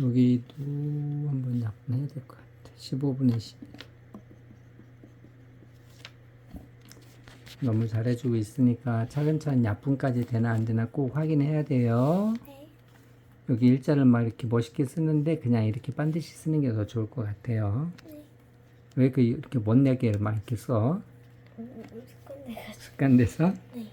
여기도 한번 약분해야 될 것 같아. 15분의 10. 너무 잘해주고 있으니까 차근차근 약분까지 되나 안 되나 꼭 확인해야 돼요. 네. 여기 일자를 막 이렇게 멋있게 쓰는데 그냥 이렇게 반드시 쓰는 게 더 좋을 것 같아요. 네. 왜그 이렇게 못내게 막 이렇게 써? 음, 음, 습관돼서? 습관돼서? 네.